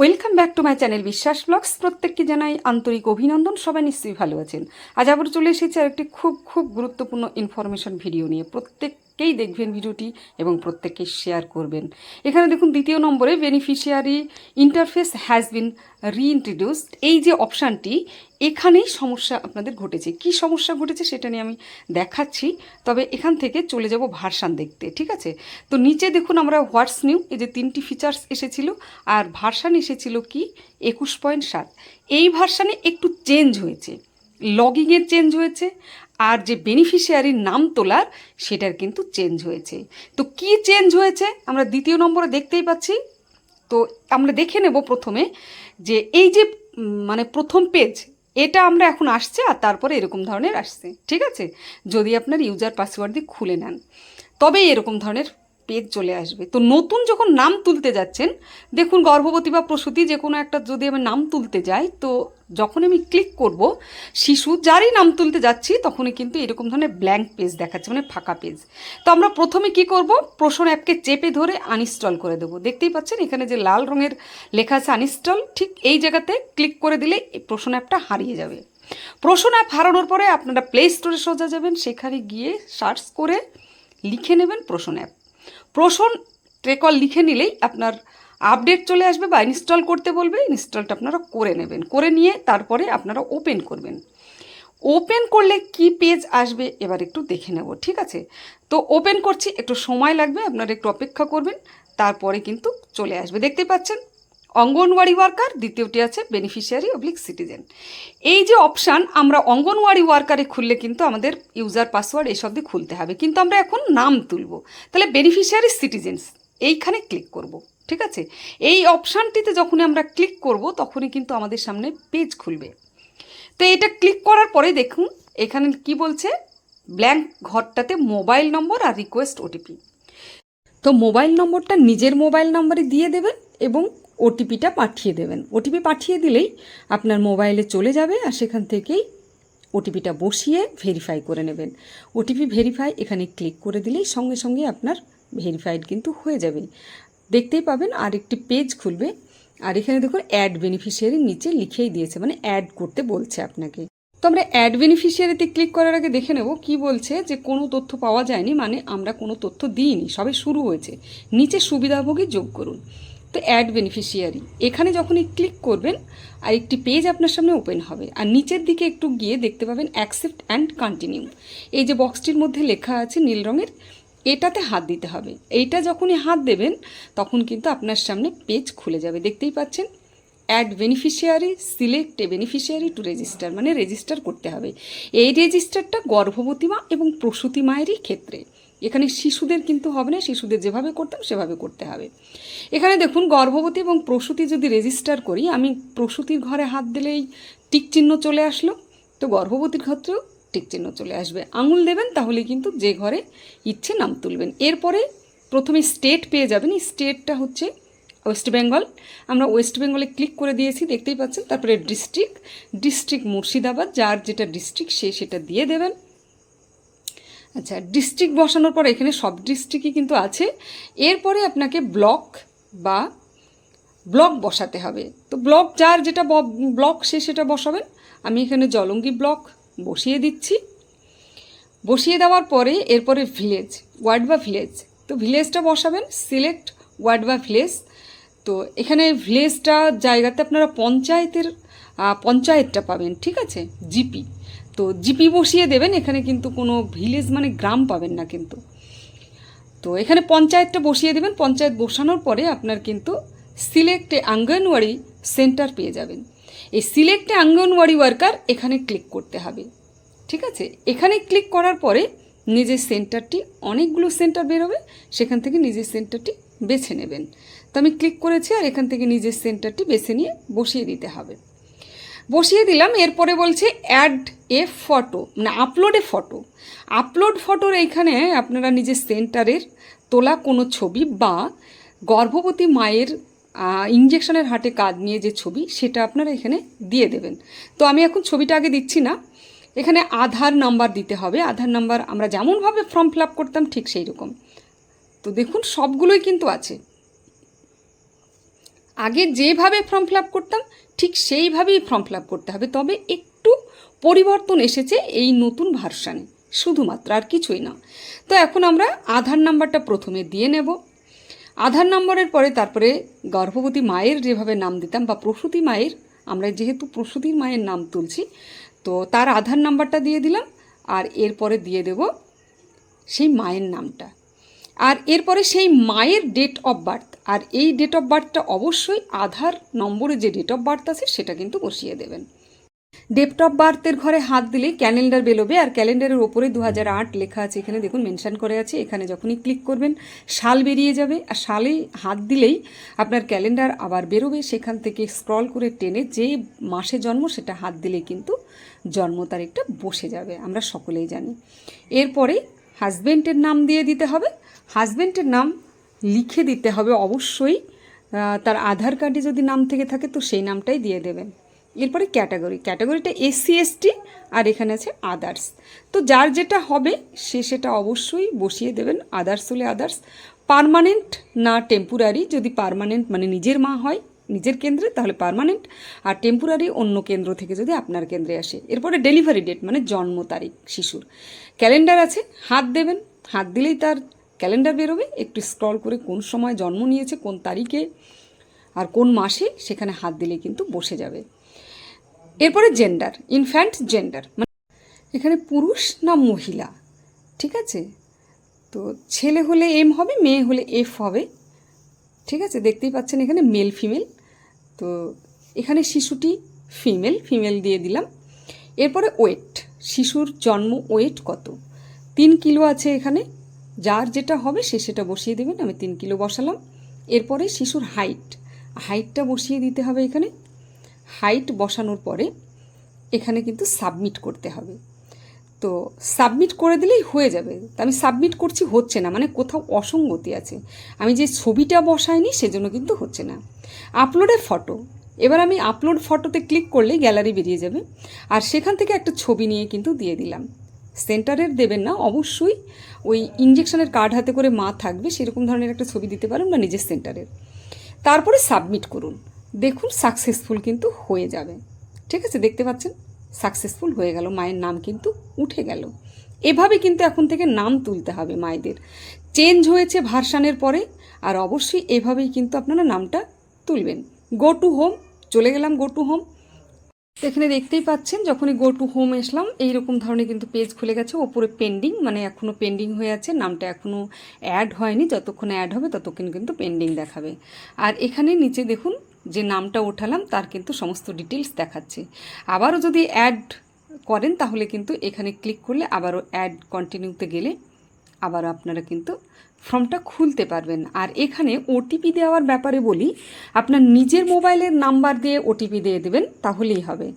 Welcome back to my channel Biswas blogs প্রত্যেককে জানাই আন্তরিক অভিনন্দন। সবাই নিশ্চয়ই ভালো আছেন। আজ আবার চলে এসেছি আর একটি খুব খুব গুরুত্বপূর্ণ ইনফরমেশন ভিডিও নিয়ে। প্রত্যেককেই দেখবেন ভিডিওটি এবং প্রত্যেককে শেয়ার করবেন। এখানে দেখুন দ্বিতীয় নম্বরে beneficiary interface has been reintroduced এই যে অপশানটি এখানেই সমস্যা আপনাদের ঘটেছে। কি সমস্যা ঘটেছে সেটা নিয়ে আমি দেখাচ্ছি, তবে এখান থেকে চলে যাব ভার্সান দেখতে, ঠিক আছে? তো নিচে দেখুন আমরা হোয়াটস নিউ এই যে তিনটি ফিচার্স এসেছিল, আর ভার্সান এসেছিল কি? একুশ পয়েন্ট সাত। এই ভার্সানে একটু চেঞ্জ হয়েছে। লগিংয়ের চেঞ্জ হয়েছে আর যে বেনিফিশিয়ারির নাম তোলার, সেটার কিন্তু চেঞ্জ হয়েছে। তো কি চেঞ্জ হয়েছে? আমরা দ্বিতীয় নম্বরে দেখতেই পাচ্ছি। তো আমরা দেখে নেব প্রথমে যে এই যে মানে প্রথম পেজ এটা আমরা এখন আসছে আর তারপরে এরকম ধরনের আসছে। ঠিক আছে? যদি আপনার ইউজার পাসওয়ার্ড দিয়ে খুলে নেন। তবে এরকম ধরনের পেজ চলে আসবে। তো নতুন যখন নাম তুলতে যাচ্ছেন, দেখুন গর্ভবতী বা প্রসূতি যে কোনো একটা যদি আমি নাম তুলতে যাই, তো যখন আমি ক্লিক করব, শিশু যারই নাম তুলতে যাচ্ছি, তখনই কিন্তু এরকম ধরনের ব্ল্যাঙ্ক পেজ দেখাচ্ছে মানে ফাঁকা পেজ তো আমরা প্রথমে কি করব? প্রশ্ন অ্যাপকে চেপে ধরে আনইনস্টল করে দেবো। দেখতেই পাচ্ছেন এখানে যে লাল রঙের লেখা আছে আনইনস্টল ঠিক এই জায়গাতে ক্লিক করে দিলে এই প্রশ্ন অ্যাপটা হারিয়ে যাবে। প্রশ্ন অ্যাপ হারানোর পরে আপনারা প্লে স্টোরে সোজা যাবেন, সেখানে গিয়ে সার্চ করে লিখে নেবেন প্রশ্ন অ্যাপ প্রশ্ন ট্রেকল লিখে নিলেই আপনার আপডেট চলে আসবে বা ইনস্টল করতে বলবে ইনস্টলটা আপনারা করে নেবেন। করে নিয়ে তারপরে আপনারা ওপেন করবেন। ওপেন করলে কি পেজ আসবে এবার একটু দেখে নেব, ঠিক আছে? তো ওপেন করছি, একটু সময় লাগবে, আপনারা একটু অপেক্ষা করবেন, তারপরে কিন্তু চলে আসবে। দেখতে পাচ্ছেন? অঙ্গনওয়াড়ি ওয়ার্কার, দ্বিতীয়টি আছে বেনিফিশিয়ারি অবলিক সিটিজেন এই যে অপশান আমরা অঙ্গনওয়াড়ি ওয়ার্কারে খুললে কিন্তু আমাদের ইউজার পাসওয়ার্ড এসব দিয়ে খুলতে হবে। কিন্তু আমরা এখন নাম তুলব। তাহলে বেনিফিশিয়ারি সিটিজেন্স এইখানে ক্লিক করব, ঠিক আছে? এই অপশানটিতে যখনই আমরা ক্লিক করব, তখনই কিন্তু আমাদের সামনে পেজ খুলবে। তো এটা ক্লিক করার পরে দেখুন, এখানে কি বলছে? ব্ল্যাঙ্ক ঘরটাতে মোবাইল নম্বর আর রিকোয়েস্ট ওটিপি তো মোবাইল নম্বরটা নিজের মোবাইল নম্বরে দিয়ে দেবেন এবং ওটিপিটা পাঠিয়ে দেবেন। ওটিপি পাঠিয়ে দিলেই আপনার মোবাইলে চলে যাবে আর সেখান থেকেই ওটিপিটা বসিয়ে ভেরিফাই করে নেবেন। ওটিপি ভেরিফাই এখানে ক্লিক করে দিলেই সঙ্গে সঙ্গে আপনার ভেরিফাইড কিন্তু হয়ে যাবে। দেখতেই পাবেন আর একটি পেজ খুলবে। আর এখানে দেখুন অ্যাড বেনিফিশিয়ারি নিচে লিখেই দিয়েছে মানে অ্যাড করতে বলছে আপনাকে। তো আমরা অ্যাড বেনিফিশিয়ারিতে ক্লিক করার আগে দেখে নেব কি বলছে যে কোনো তথ্য পাওয়া যায়নি মানে আমরা কোনো তথ্য দিইনি, সবে শুরু হয়েছে। নিচে সুবিধাভোগী যোগ করুন। তো অ্যাড বেনিফিশিয়ারি এখানে যখনই ক্লিক করবেন, আর একটি পেজ আপনার সামনে ওপেন হবে, আর নিচের দিকে একটু গিয়ে দেখতে পাবেন অ্যাকসেপ্ট অ্যান্ড কন্টিনিউ এই যে বক্সটির মধ্যে লেখা আছে নীল রঙের, এটাতে হাত দিতে হবে। এইটা যখনই হাত দেবেন, তখন কিন্তু আপনার সামনে পেজ খুলে যাবে। দেখতেই পাচ্ছেন? Add beneficiary select a beneficiary to register মানে রেজিস্টার করতে হবে। এই রেজিস্টারটা গর্ভবতী মা এবং প্রসূতি মায়েরই ক্ষেত্রে। এখানে শিশুদের কিন্তু হবে না, শিশুদের যেভাবে করতাম সেভাবে করতে হবে। এখানে দেখুন, গর্ভবতী এবং প্রসূতি যদি রেজিস্টার করি, আমি প্রসূতির ঘরে হাত দিলেই টিক চিহ্ন চলে আসলো, তো গর্ভবতীর ক্ষেত্রেও টিক চিহ্ন চলে আসবে। আঙুল দেবেন তাহলে কিন্তু যে ঘরে ইচ্ছে নাম তুলবেন। এরপরে প্রথমে স্টেট পেয়ে যাবেন। স্টেটটা হচ্ছে ওয়েস্ট বেঙ্গল আমরা ওয়েস্ট বেঙ্গলে ক্লিক করে দিয়েছি, দেখতেই পাচ্ছেন। তারপরে ডিস্ট্রিক্ট ডিস্ট্রিক্ট মুর্শিদাবাদ, যার যেটা ডিস্ট্রিক্ট সে সেটা দিয়ে দেবেন। আচ্ছা ডিস্ট্রিক্ট বসানোর পর এখানে সব ডিস্ট্রিক্টই কিন্তু আছে। এরপরে আপনাকে ব্লক বা ব্লক বসাতে হবে। তো ব্লক যার যেটা ব্লক সে সেটা বসাবেন। আমি এখানে জলঙ্গি ব্লক বসিয়ে দিচ্ছি। বসিয়ে দেওয়ার পরে এরপরে ভিলেজ ওয়ার্ড বা ভিলেজ তো ভিলেজটা বসাবেন সিলেক্ট ওয়ার্ড বা ভিলেজ তো এখানে ভিলেজটা জায়গাতে আপনারা পঞ্চায়েতের পঞ্চায়েতটা পাবেন, ঠিক আছে? জিপি তো জিপি বসিয়ে দেবেন, এখানে কিন্তু কোনো ভিলেজ মানে গ্রাম পাবেন না কিন্তু। তো এখানে পঞ্চায়েতটা বসিয়ে দেবেন, পঞ্চায়েত বসানোর পরে আপনার কিন্তু সিলেক্টে আঙ্গনওয়াড়ি সেন্টার পেয়ে যাবেন। এই সিলেক্টে আঙ্গনওয়াড়ি ওয়ার্কার এখানে ক্লিক করতে হবে, ঠিক আছে? এখানে ক্লিক করার পরে নিজের সেন্টারটি, অনেকগুলো সেন্টার বেরোবে সেখান থেকে নিজের সেন্টারটি বেছে নেবেন। তো আমি ক্লিক করেছি আর এখান থেকে নিজের সেন্টারটি বেছে নিয়ে বসিয়ে দিতে হবে। বসিয়ে দিলাম, এরপরে বলছে অ্যাড এ ফটো মানে আপলোড এ ফটো আপলোড ফটোর এইখানে আপনারা নিজের সেন্টারের তোলা কোনো ছবি বা গর্ভবতী মায়ের ইঞ্জেকশনের হাটে কাজ নিয়ে যে ছবি, সেটা আপনারা এখানে দিয়ে দেবেন। তো আমি এখন ছবিটা আগে দিচ্ছি না। এখানে আধার নাম্বার দিতে হবে। আধার নাম্বার আমরা যেমনভাবে ফর্ম ফিল আপ করতাম ঠিক সেই রকম তো দেখুন, সবগুলোই কিন্তু আছে। আগে যেভাবে ফর্ম ফিল আপ করতাম, ঠিক সেইভাবেই ফর্ম ফিল আপ করতে হবে। তবে একটু পরিবর্তন এসেছে এই নতুন ভার্সানে, শুধুমাত্র আর কিছুই না। তো এখন আমরা আধার নাম্বারটা প্রথমে দিয়ে নেব। আধার নম্বরের পরে তারপরে গর্ভবতী মায়ের যেভাবে নাম দিতাম বা প্রসূতি মায়ের, আমরা যেহেতু প্রসূতির মায়ের নাম তুলছি, তো তার আধার নাম্বারটা দিয়ে দিলাম আর এরপরে দিয়ে দেব সেই মায়ের নামটা। আর এরপরে সেই মায়ের ডেট অফ বার্থ আর এই ডেট অফ বার্থটা অবশ্যই আধার নম্বরে যে ডেট অফ বার্থ আছে, সেটা কিন্তু বসিয়ে দেবেন। ডেট অফ বার্থের ঘরে হাত দিলেই ক্যালেন্ডার বেরোবে। আর ক্যালেন্ডারের ওপরে দু হাজার আট লেখা আছে, এখানে দেখুন মেনশান করে আছে। এখানে যখনই ক্লিক করবেন, সাল বেরিয়ে যাবে। আর সালে হাত দিলেই আপনার ক্যালেন্ডার আবার বেরোবে। সেখান থেকে স্ক্রল করে টেনে যে মাসে জন্ম, সেটা হাত দিলেই কিন্তু জন্ম তারিখটা বসে যাবে। আমরা সকলেই জানি। এরপরে হাজব্যান্ডের নাম দিয়ে দিতে হবে। হাজব্যান্ডের নাম লিখে দিতে হবে অবশ্যই। তার আধার কার্ডে যদি নাম থেকে থাকে তো সেই নামটাই দিয়ে দেবেন। এরপরে ক্যাটাগরি ক্যাটাগরিটা এসসি এসটি আর এখানে আছে আদার্স তো যার যেটা হবে সে সেটা অবশ্যই বসিয়ে দেবেন আদার্স হলে আদার্স পারমানেন্ট না টেম্পোরারি যদি পারমানেন্ট মানে নিজের মা হয় নিজের কেন্দ্রে, তাহলে পারমানেন্ট আর টেম্পোরারি অন্য কেন্দ্র থেকে যদি আপনার কেন্দ্রে আসে। এরপরে ডেলিভারি ডেট মানে জন্ম তারিখ, শিশুর। ক্যালেন্ডার আছে, হাত দেবেন, হাত দিলেই তার ক্যালেন্ডার বেরোবে। একটু স্ক্রল করে কোন সময় জন্ম নিয়েছে, কোন তারিখে, আর কোন মাসে, সেখানে হাত দিলে কিন্তু বসে যাবে। এরপরে জেন্ডার ইনফ্যান্ট জেন্ডার মানে এখানে পুরুষ না মহিলা, ঠিক আছে? তো ছেলে হলে এম হবে, মেয়ে হলে এফ হবে, ঠিক আছে? দেখতেই পাচ্ছেন এখানে মেল ফিমেল তো এখানে শিশুটি ফিমেল ফিমেল দিয়ে দিলাম। এরপরে ওয়েট শিশুর জন্ম ওয়েট কত? তিন কিলো আছে এখানে। যার যেটা হবে সে সেটা বসিয়ে দেবেন, আমি তিন কিলো বসালাম। এরপরে শিশুর হাইট হাইটটা বসিয়ে দিতে হবে এখানে। হাইট বসানোর পরে এখানে কিন্তু সাবমিট করতে হবে। তো সাবমিট করে দিলেই হয়ে যাবে। তো আমি সাবমিট করছি হচ্ছে না মানে কোথাও অসঙ্গতি আছে। আমি যে ছবিটা বসাইনি সেজন্য কিন্তু হচ্ছে না। আপলোডে ফটো এবার আমি আপলোড ফটোতে ক্লিক করলে গ্যালারি বেরিয়ে যাবে। আর সেখান থেকে একটা ছবি নিয়ে কিন্তু দিয়ে দিলাম। সেন্টারের দেবেন না, অবশ্যই ওই ইঞ্জেকশনের কার্ড হাতে করে মা থাকবে, সেরকম ধরনের একটা ছবি দিতে পারেন বা নিজের সেন্টারের তারপরে সাবমিট করুন। দেখুন সাকসেসফুল কিন্তু হয়ে যাবে। ঠিক আছে, দেখতে পাচ্ছেন? সাকসেসফুল হয়ে গেল, মায়ের নাম কিন্তু উঠে গেল। এভাবে কিন্তু এখন থেকে নাম তুলতে হবে মায়েদের। চেঞ্জ হয়েছে ভার্সানের পরে, আর অবশ্যই এভাবেই কিন্তু আপনারা নামটা তুলবেন। গো টু হোম চলে গেলাম গো টু হোম এখানে দেখতেই পাচ্ছেন, যখনই গো টু হোম এসলাম, এইরকম ধরনের কিন্তু পেজ খুলে গেছে, ওপরে পেন্ডিং মানে এখনও পেন্ডিং হয়ে আছে, নামটা এখনও অ্যাড হয়নি, যতক্ষণ অ্যাড হবে ততক্ষণ কিন্তু পেন্ডিং দেখাবে। আর এখানে নিচে দেখুন যে নামটা ওঠালাম, তার কিন্তু সমস্ত ডিটেলস দেখাচ্ছে। আবারও যদি অ্যাড করেন, তাহলে কিন্তু এখানে ক্লিক করলে আবারও অ্যাড কন্টিনিউতে গেলে আবার আপনারা কিন্তু ফর্মটা খুলতে পারবেন। আর এখানে ওটিপি দেওয়ার ব্যাপারে বলি, আপনার নিজের মোবাইলের নাম্বার দিয়ে ওটিপি দিয়ে দেবেন, তাহলেই হবে।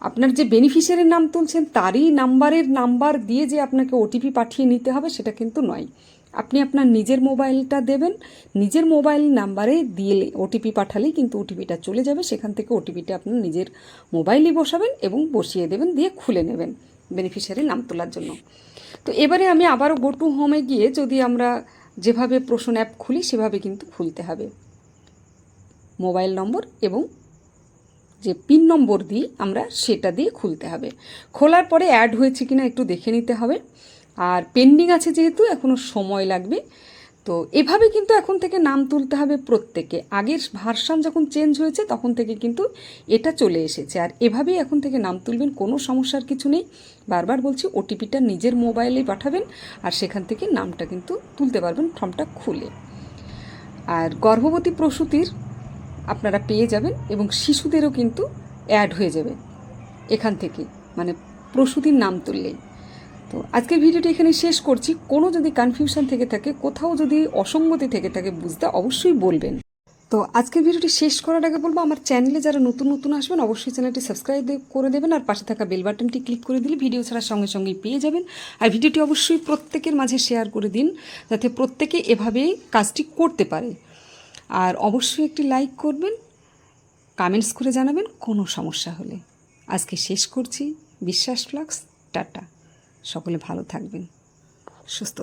আপনার যে বেনিফিশিয়ারির নাম তুলছেন, তারই নাম্বারের নাম্বার দিয়ে যে আপনাকে ওটিপি পাঠিয়ে নিতে হবে, সেটা কিন্তু নয়। আপনি আপনার নিজের মোবাইলটা দেবেন, নিজের মোবাইল নাম্বারে দিয়ে ওটিপি পাঠালেই কিন্তু ওটিপিটা চলে যাবে, সেখান থেকে ওটিপিটা আপনার নিজের মোবাইলেই বসাবেন এবং বসিয়ে দেবেন, দিয়ে খুলে নেবেন বেনিফিশিয়ারি নাম তোলার জন্য। তো এবারে আমি আবারও গো টু হোমে গিয়ে যদি আমরা যেভাবে প্রশ্ন অ্যাপ খুলি, সেভাবে কিন্তু খুলতে হবে। মোবাইল নম্বর এবং যে পিন নম্বর দিই আমরা সেটা দিয়ে খুলতে হবে। খোলার পরে অ্যাড হয়েছে কিনা একটু দেখে নিতে হবে। আর পেন্ডিং আছে যেহেতু এখনও সময় লাগবে। তো এভাবে কিন্তু এখন থেকে নাম তুলতে হবে প্রত্যেকে আগের ভার্সান যখন চেঞ্জ হয়েছে, তখন থেকে কিন্তু এটা চলে এসেছে। আর এভাবেই এখন থেকে নাম তুলবেন, কোনো সমস্যার কিছু নেই। বারবার বলছি ওটিপিটা নিজের মোবাইলেই পাঠাবেন আর সেখান থেকে নামটা কিন্তু তুলতে পারবেন ফর্মটা খুলে। আর গর্ভবতী প্রসূতির আপনারা পেয়ে যাবেন এবং শিশুদেরও কিন্তু অ্যাড হয়ে যাবে এখান থেকে। মানে প্রসূতির নাম তুললেই। তো আজকের ভিডিওটি এখানে শেষ করছি। কোনো যদি কনফিউশন থেকে থাকে, কোথাও যদি অসঙ্গতি থেকে থাকে বুঝতে অবশ্যই বলবেন। তো আজকের ভিডিওটি শেষ করার আগে বলব, আমার চ্যানেলে যারা নতুন নতুন আসবেন, অবশ্যই চ্যানেলটি সাবস্ক্রাইব করে দেবেন আর পাশে থাকা বেল বাটনটি ক্লিক করে দিলে ভিডিও ছাড়ার সঙ্গে সঙ্গেই পেয়ে যাবেন। আর ভিডিওটি অবশ্যই প্রত্যেকের মাঝে শেয়ার করে দিন, যাতে প্রত্যেকে এভাবে কাজটি করতে পারে। আর অবশ্যই একটি লাইক করবেন কমেন্টস করে জানাবেন, কোনো সমস্যা হলে। আজকে শেষ করছি। বিশ্বাস ফ্লাক্স, টাটা। সকলে ভালো থাকবেন সুস্থ